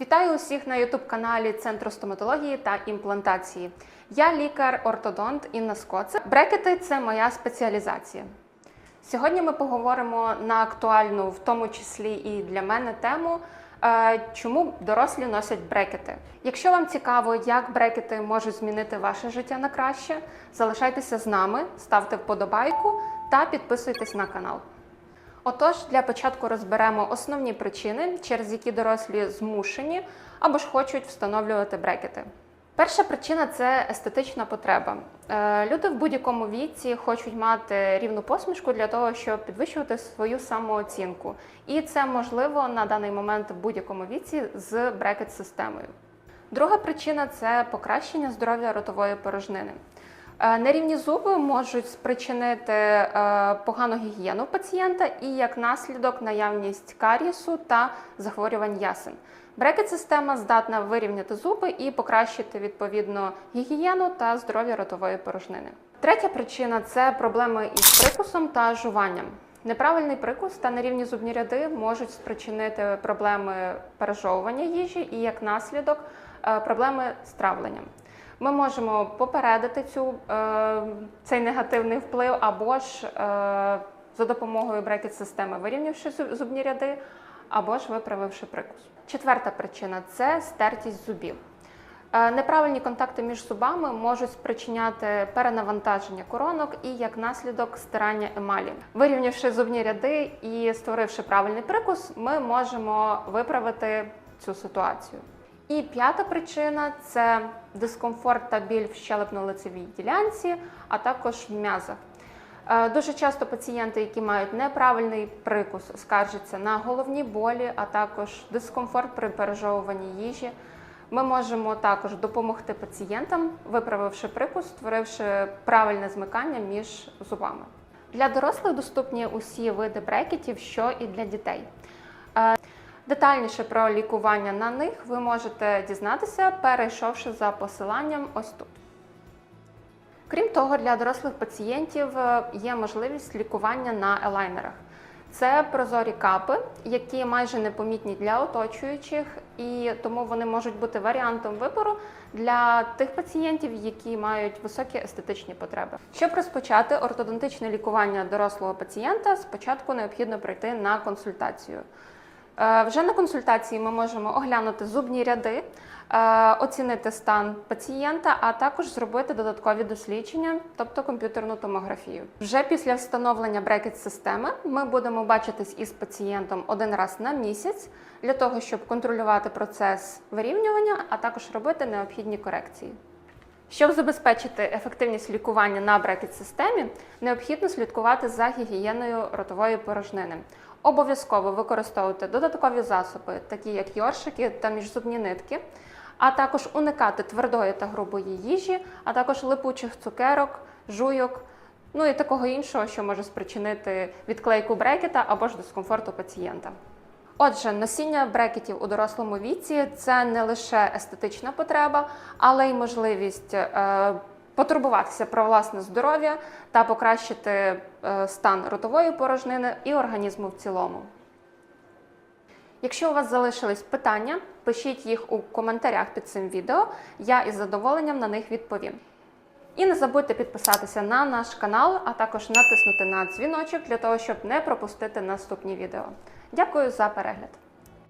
Вітаю усіх на ютуб-каналі Центру стоматології та імплантації. Я лікар-ортодонт Інна Скоце. Брекети це моя спеціалізація. Сьогодні ми поговоримо на актуальну, в тому числі і для мене, тему. е, Чому дорослі носять брекети? Якщо вам цікаво, як брекети можуть змінити ваше життя на краще, залишайтеся з нами, ставте вподобайку та підписуйтесь на канал. Отож, для початку розберемо основні причини, через які дорослі змушені або ж хочуть встановлювати брекети. Перша причина це естетична потреба. Е, Люди в будь-якому віці хочуть мати рівну посмішку для того, щоб підвищувати свою самооцінку. І це можливо на даний момент в будь-якому віці з брекет-системою. Друга причина це покращення здоров'я ротової порожнини. Е, Нерівні зуби можуть спричинити е, погану гігієну пацієнта і як наслідок наявність карісу та захворювань ясен. Брекет-система здатна вирівняти зуби і покращити відповідно гігієну та здоров'я ротової порожнини. Третя причина це проблеми із прикусом та жуванням. Неправильний прикус та нерівні зубні ряди можуть спричинити проблеми пережовування їжі і як наслідок е, проблеми з травленням. Ми можемо попередити цю, е, цей негативний вплив або ж е, за допомогою брекет-системи вирівнявши зубні ряди, або ж виправивши прикус. Четверта причина це стертість зубів. Е, Неправильні контакти між зубами можуть спричиняти перенавантаження коронок і як наслідок стирання емалі. Вирівнявши зубні ряди і створивши правильний прикус, ми можемо виправити цю ситуацію. І п'ята причина це дискомфорт та біль в щелепно-лицевій ділянці, а також в м'язах. Е, Дуже часто пацієнти, які мають неправильний прикус, скаржаться на головні болі, а також дискомфорт при пережовуванні їжі. Ми можемо також допомогти пацієнтам, виправивши прикус, створивши правильне змикання між зубами. Для дорослих доступні усі види брекетів, що і для дітей. Детальніше про лікування на них ви можете дізнатися, перейшовши за посиланням ось тут. Крім того, для дорослих пацієнтів е, є можливість лікування на елайнерах. Це прозорі капи, які майже непомітні для оточуючих, і тому вони можуть бути варіантом вибору для тих пацієнтів, які мають високі естетичні потреби. Щоб розпочати ортодонтичне лікування дорослого пацієнта, спочатку необхідно прийти на консультацію. Е, Вже на консультації ми можемо оглянути зубні ряди, е, оцінити стан пацієнта, а також зробити додаткові дослідження, тобто комп'ютерну томографію. Вже після встановлення брекет-системи ми будемо бачитись із пацієнтом один раз на місяць для того, щоб контролювати процес вирівнювання, а також робити необхідні корекції. Щоб забезпечити ефективність лікування на брекет-системі, необхідно слідкувати за гігієною ротової порожнини. Обов'язково використовувати додаткові засоби, такі як йоршики та міжзубні нитки, а також уникати твердої та грубої їжі, а також липучих цукерок, жуйок, ну і такого іншого, що може спричинити відклейку брекета або ж дискомфорту пацієнта. Отже, носіння брекетів у дорослому віці це не лише естетична потреба, але й можливість е, потурбуватися про власне здоров'я та покращити е, стан ротової порожнини і організму в цілому. Якщо у вас залишились питання, пишіть їх у коментарях під цим відео, я із задоволенням на них відповім. І не забудьте підписатися на наш канал, а також натиснути на дзвіночок для того, щоб не пропустити наступні відео. Дякую за перегляд!